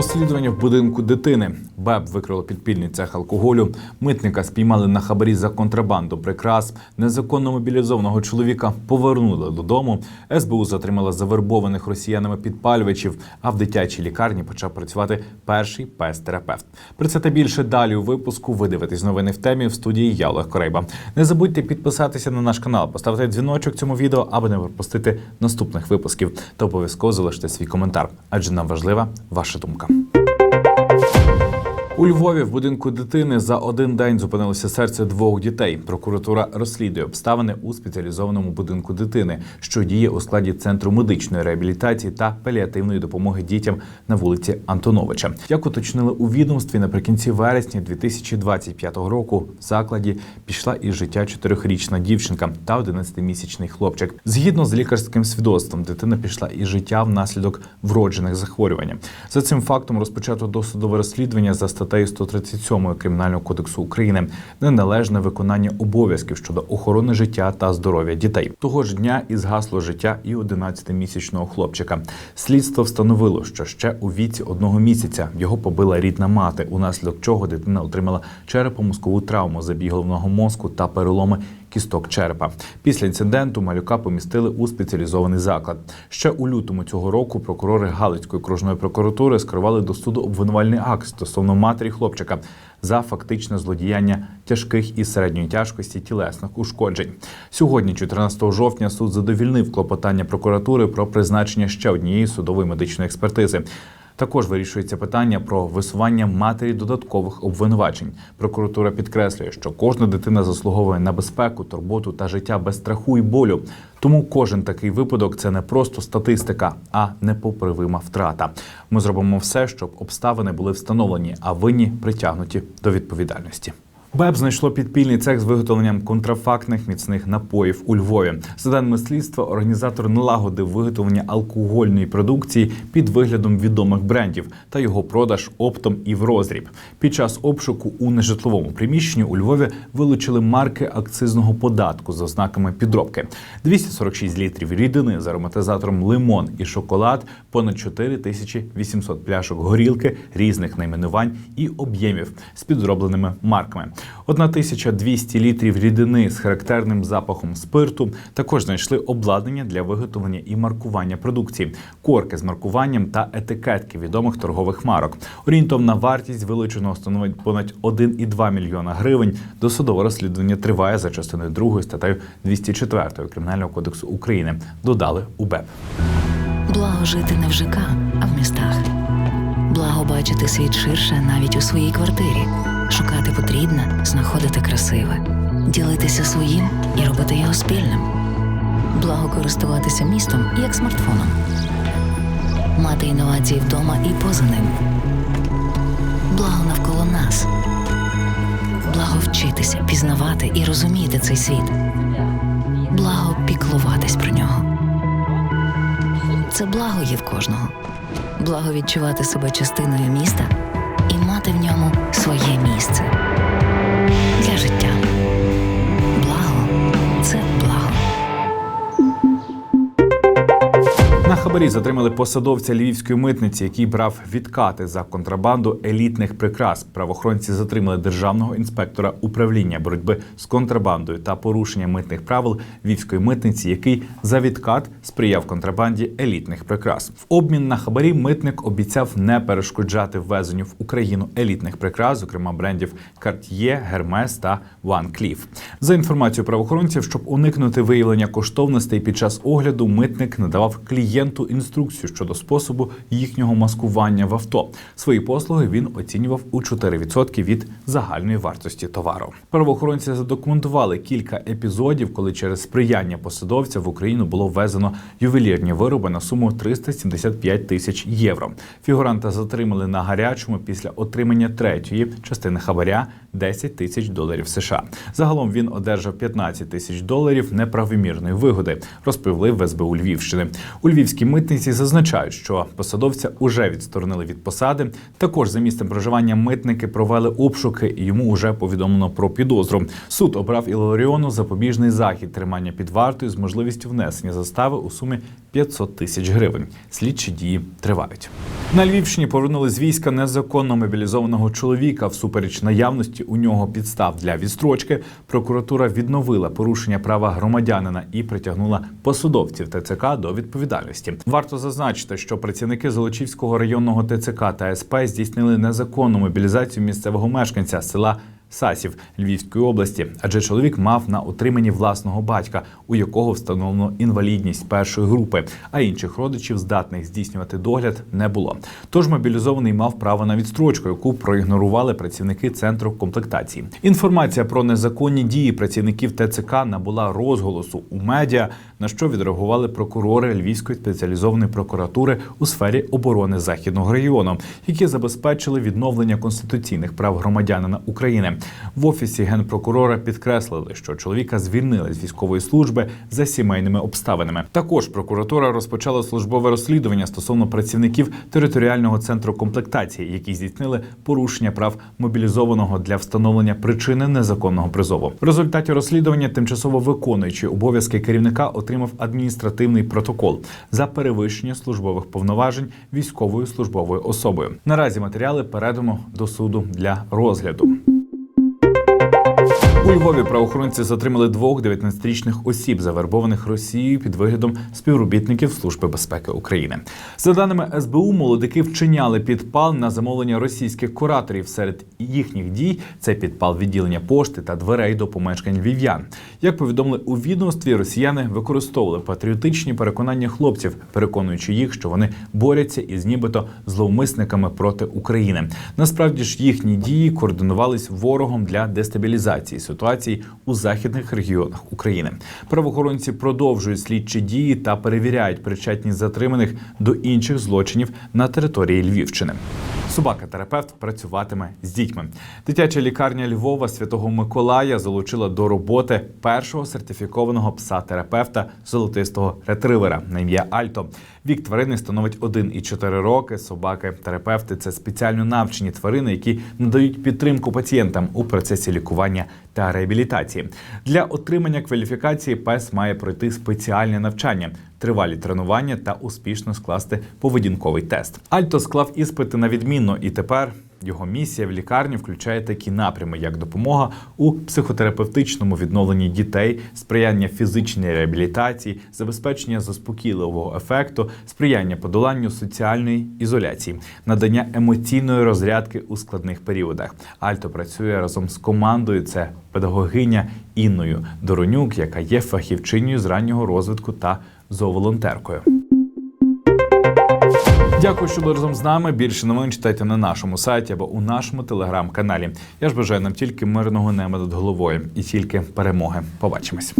Розслідування в будинку дитини. БЕБ викрило підпільний цех алкоголю. Митника спіймали на хабарі за контрабанду прикрас. Незаконно мобілізованого чоловіка повернули додому. СБУ затримала завербованих росіянами підпалювачів. А в дитячій лікарні почав працювати перший пес-терапевт. Про це та більше далі у випуску. Ви дивитесь новини в темі в студії я Олег Корейба. Не забудьте підписатися на наш канал, поставити дзвіночок цьому відео, аби не пропустити наступних випусків. Та обов'язково залиште свій коментар, адже нам важлива ваша думка. Thank you. У Львові в будинку дитини за один день зупинилося серце двох дітей. Прокуратура розслідує обставини у спеціалізованому будинку дитини, що діє у складі центру медичної реабілітації та паліативної допомоги дітям на вулиці Антоновича. Як уточнили у відомстві, наприкінці вересня 2025 року в закладі пішла із життя чотирьохрічна дівчинка та 11-місячний хлопчик. Згідно з лікарським свідоцтвом, дитина пішла із життя внаслідок вроджених захворювань. За цим фактом розпочато досудове розслідування за статтею 137 Кримінального кодексу України неналежне виконання обов'язків щодо охорони життя та здоров'я дітей. Того ж дня і згасло життя і 11-місячного хлопчика. Слідство встановило, що ще у віці одного місяця його побила рідна мати, унаслідок чого дитина отримала черепно-мозкову травму забіговного мозку та переломи кісток черепа. Після інциденту малюка помістили у спеціалізований заклад. Ще у лютому цього року прокурори Галицької окружної прокуратури скерували до суду обвинувальний акт стосовно матері хлопчика за фактичне злодіяння тяжких і середньої тяжкості тілесних ушкоджень. Сьогодні, 14 жовтня, суд задовільнив клопотання прокуратури про призначення ще однієї судової медичної експертизи. Також вирішується питання про висування матері додаткових обвинувачень. Прокуратура підкреслює, що кожна дитина заслуговує на безпеку, турботу та життя без страху і болю. Тому кожен такий випадок це не просто статистика, а непоправима втрата. Ми зробимо все, щоб обставини були встановлені, а винні притягнуті до відповідальності. БЕБ знайшло підпільний цех з виготовленням контрафактних міцних напоїв у Львові. За даними слідства, організатор налагодив виготовлення алкогольної продукції під виглядом відомих брендів та його продаж оптом і в розріб. Під час обшуку у нежитловому приміщенні у Львові вилучили марки акцизного податку з ознаками підробки: 246 літрів рідини з ароматизатором лимон і шоколад, понад 4800 пляшок горілки різних найменувань і об'ємів з підробленими марками. 1200 літрів рідини з характерним запахом спирту. Також знайшли обладнання для виготовлення і маркування продукції, корки з маркуванням та етикетки відомих торгових марок. Орієнтовна вартість вилученого становить понад 1,2 мільйона гривень. Досудове розслідування триває за частиною 2 статтею 204 Кримінального кодексу України. Додали у БЕП. Благо жити не в ЖК, а в містах. Благо бачити світ ширше навіть у своїй квартирі. Знаходити красиве, ділитися своїм і робити його спільним. Благо користуватися містом як смартфоном. Мати інновації вдома і поза ним. Благо навколо нас. Благо вчитися, пізнавати і розуміти цей світ. Благо піклуватись про нього. Це благо є в кожного. Благо відчувати себе частиною міста і мати в ньому своє місце хабарі затримали посадовця львівської митниці, який брав відкати за контрабанду елітних прикрас. Правоохоронці затримали державного інспектора управління боротьби з контрабандою та порушення митних правил львівської митниці, який за відкат сприяв контрабанді елітних прикрас. В обмін на хабарі митник обіцяв не перешкоджати ввезенню в Україну елітних прикрас, зокрема брендів Cartier, Hermes та Van Cleef. За інформацією правоохоронців, щоб уникнути виявлення коштовностей під час огляду, митник надавав клієнту інструкцію щодо способу їхнього маскування в авто. Свої послуги він оцінював у 4% від загальної вартості товару. Правоохоронці задокументували кілька епізодів, коли через сприяння посадовця в Україну було ввезено ювелірні вироби на суму 375 тисяч євро. Фігуранта затримали на гарячому після отримання третьої частини хабаря 10 тисяч доларів США. Загалом він одержав 15 тисяч доларів неправомірної вигоди, розповіли в СБУ Львівщини. У Львівській львівській митниці зазначають, що посадовця уже відсторонили від посади. Також за місцем проживання митники провели обшуки, і йому вже повідомлено про підозру. Суд обрав Іларіону запобіжний захід тримання під вартою з можливістю внесення застави у сумі 500 тисяч гривень. Слідчі дії тривають. На Львівщині повернули з війська незаконно мобілізованого чоловіка. Всупереч наявності у нього підстав для відстрочки. Прокуратура відновила порушення права громадянина і притягнула посадовців ТЦК до відповідальності. Варто зазначити, що працівники Золочівського районного ТЦК та СП здійснили незаконну мобілізацію місцевого мешканця села. Сасів Львівської області, адже чоловік мав на утриманні власного батька, у якого встановлено інвалідність першої групи, а інших родичів, здатних здійснювати догляд, не було. Тож мобілізований мав право на відстрочку, яку проігнорували працівники центру комплектації. Інформація про незаконні дії працівників ТЦК набула розголосу у медіа, на що відреагували прокурори Львівської спеціалізованої прокуратури у сфері оборони західного регіону, які забезпечили відновлення конституційних прав громадянина України. В офісі генпрокурора підкреслили, що чоловіка звільнили з військової служби за сімейними обставинами. Також прокуратура розпочала службове розслідування стосовно працівників територіального центру комплектації, які здійснили порушення прав мобілізованого для встановлення причини незаконного призову. В результаті розслідування тимчасово виконуючий обов'язки керівника отримав адміністративний протокол за перевищення службових повноважень військовою службовою особою. Наразі матеріали передано до суду для розгляду. У Львові правоохоронці затримали двох 19-річних осіб, завербованих Росією під виглядом співробітників Служби безпеки України. За даними СБУ, молодики вчиняли підпал на замовлення російських кураторів. Серед їхніх дій це підпал відділення пошти та дверей до помешкань львів'ян. Як повідомили у відомстві, росіяни використовували патріотичні переконання хлопців, переконуючи їх, що вони борються із нібито зловмисниками проти України. Насправді ж їхні дії координувались ворогом для дестабілізації ситуації у західних регіонах України. Правоохоронці продовжують слідчі дії та перевіряють причетність затриманих до інших злочинів на території Львівщини. Собака-терапевт працюватиме з дітьми. Дитяча лікарня Львова Святого Миколая залучила до роботи першого сертифікованого пса-терапевта золотистого ретривера на ім'я Альто. Вік тварини становить 1,4 роки. Собаки-терапевти це спеціально навчені тварини, які надають підтримку пацієнтам у процесі лікування та реабілітації. Для отримання кваліфікації пес має пройти спеціальне навчання, тривалі тренування та успішно скласти поведінковий тест. Альто склав іспити на відмінно, і тепер його місія в лікарні включає такі напрями, як допомога у психотерапевтичному відновленні дітей, сприяння фізичній реабілітації, забезпечення заспокійливого ефекту, сприяння подоланню соціальної ізоляції, надання емоційної розрядки у складних періодах. Альто працює разом з командою. Це педагогиня Інною Доронюк, яка є фахівчиною з раннього розвитку та зооволонтеркою. Дякую, що були разом з нами. Більше новин читайте на нашому сайті або у нашому телеграм-каналі. Я ж бажаю нам тільки мирного неба над головою і тільки перемоги. Побачимось.